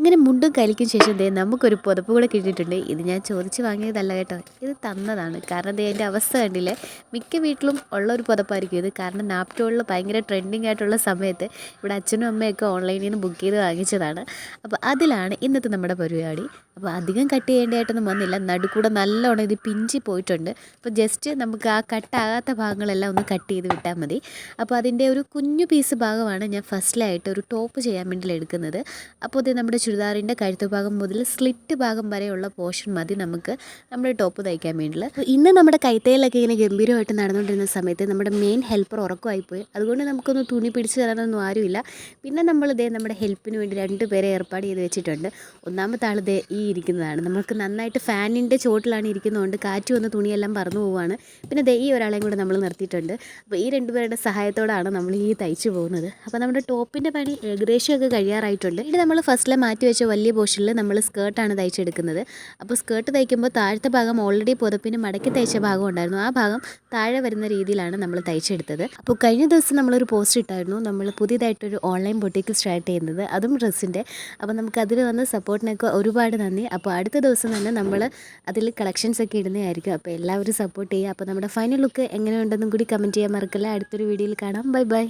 അങ്ങനെ മുണ്ടും കലിക്കും ശേഷം ദേ നമുക്കൊരു പുതപ്പ് കൂടെ കിട്ടിയിട്ടുണ്ട്. ഇത് ഞാൻ ചോദിച്ച് വാങ്ങിയതല്ല കേട്ടോ. ഇത് തന്നതാണ്. കാരണം ദേ എന്റെ അവസ്ഥ കണ്ടില്ലേ? മിക്ക വീട്ടിലും ഉള്ള ഒരു പുതപ്പായിരിക്കും ഇത്. കാരണം നാപ്റ്റോളിൽ ഭയങ്കര ട്രെൻഡിങ് ആയിട്ടുള്ള സമയത്ത് ഇവിടെ അച്ഛനും അമ്മയൊക്കെ ഓൺലൈനിൽ നിന്ന് ബുക്ക് ചെയ്ത് വാങ്ങിച്ചതാണ്. അപ്പോൾ അതിലാണ് ഇന്നത്തെ നമ്മുടെ പരിപാടി. അപ്പോൾ അധികം കട്ട് ചെയ്യേണ്ടതായിട്ടൊന്നും വന്നില്ല. നടുക്കൂടെ നല്ലോണം ഇത് പിഞ്ചി പോയിട്ടുണ്ട്. അപ്പോൾ ജസ്റ്റ് നമുക്ക് ആ കട്ടാകാത്ത ഭാഗങ്ങളെല്ലാം ഒന്ന് കട്ട് ചെയ്ത് വിട്ടാൽ മതി. അപ്പോൾ അതിന്റെ ഒരു കുഞ്ഞു പീസ് ഭാഗമാണ് ഞാൻ ഫസ്റ്റിലായിട്ട് ഒരു ടോപ്പ് ചെയ്യാൻ വേണ്ടി എടുക്കുന്നത്. അപ്പോൾ ഇത് നമ്മുടെ ചുരിദാറിന്റെ കഴുത്ത് ഭാഗം മുതൽ സ്ലിറ്റ് ഭാഗം വരെയുള്ള പോർഷൻ മതി നമുക്ക് നമ്മുടെ ടോപ്പ് തയ്ക്കാൻ വേണ്ടിയിട്ട് ഇന്ന് നമ്മുടെ കൈത്തയിലൊക്കെ ഇങ്ങനെ ഗംഭീരമായിട്ട് നടന്നുകൊണ്ടിരുന്ന സമയത്ത് നമ്മുടെ മെയിൻ ഹെൽപ്പർ ഉറക്കമായി പോയി അതുകൊണ്ട് നമുക്കൊന്ന് തുണി പിടിച്ച് തരാനൊന്നും ആരുമില്ല. പിന്നെ നമ്മൾ ഇതേ നമ്മുടെ ഹെൽപ്പിന് വേണ്ടി രണ്ട് പേരെ ഏർപ്പാട് ചെയ്ത് വെച്ചിട്ടുണ്ട്. ഒന്നാമത്തെ ആൾ ഇതേ ഈ ഇരിക്കുന്നതാണ്. നമുക്ക് നന്നായിട്ട് ഫാനിന്റെ ചോട്ടിലാണ് ഇരിക്കുന്നതുകൊണ്ട് കാറ്റ് വന്ന് തുണിയെല്ലാം പറന്നു പോവുകയാണ്. പിന്നെ ദേ ഈ ഒരാളെയും കൂടെ നമ്മൾ നിർത്തിയിട്ടുണ്ട്. അപ്പോൾ ഈ രണ്ടുപേരുടെ സഹായത്തോടാണ് നമ്മൾ ഈ തയ്ച്ചു പോകുന്നത്. അപ്പോൾ നമ്മുടെ ടോപ്പിന്റെ പണി ഏകദേശമൊക്കെ കഴിയാറായിട്ടുണ്ട്. ഇനി നമ്മൾ ഫസ്റ്റിലെ മാറ്റി വെച്ച വലിയ പോർഷനിൽ നമ്മൾ സ്കേർട്ടാണ് തയ്ച്ചെടുക്കുന്നത്. അപ്പോൾ സ്കേർട്ട് തയ്ക്കുമ്പോൾ താഴത്തെ ഭാഗം ഓൾറെഡി പുതപ്പിന് മടക്കി തയ്ച്ച ഭാഗം ഉണ്ടായിരുന്നു. ആ ഭാഗം താഴെ വരുന്ന രീതിയിലാണ് നമ്മൾ തയ്ച്ചെടുത്തത്. അപ്പോൾ കഴിഞ്ഞ ദിവസം നമ്മളൊരു പോസ്റ്റ് ഇട്ടായിരുന്നു. നമ്മൾ പുതിയതായിട്ടൊരു ഓൺലൈൻ ബൊട്ടിക്ക് സ്റ്റാർട്ട് ചെയ്യുന്നത്. അതും ഡ്രസ്സിന്റെ. അപ്പോൾ നമുക്ക് അതിൽ വന്ന സപ്പോർട്ടിനൊക്കെ ഒരുപാട് നന്ദി. അപ്പോൾ അടുത്ത ദിവസം തന്നെ നമ്മൾ അതിൽ കളക്ഷൻസ് ഒക്കെ ഇടുന്നതായിരിക്കും. അപ്പോൾ എല്ലാവരും സപ്പോർട്ട് ചെയ്യുക. അപ്പോൾ നമ്മുടെ ഫൈനൽ ലുക്ക് എങ്ങനെയുണ്ടെന്നും കൂടി കമന്റ് ചെയ്യാൻ മറക്കല്ല. അടുത്തൊരു വീഡിയോയിൽ കാണാം. Bye bye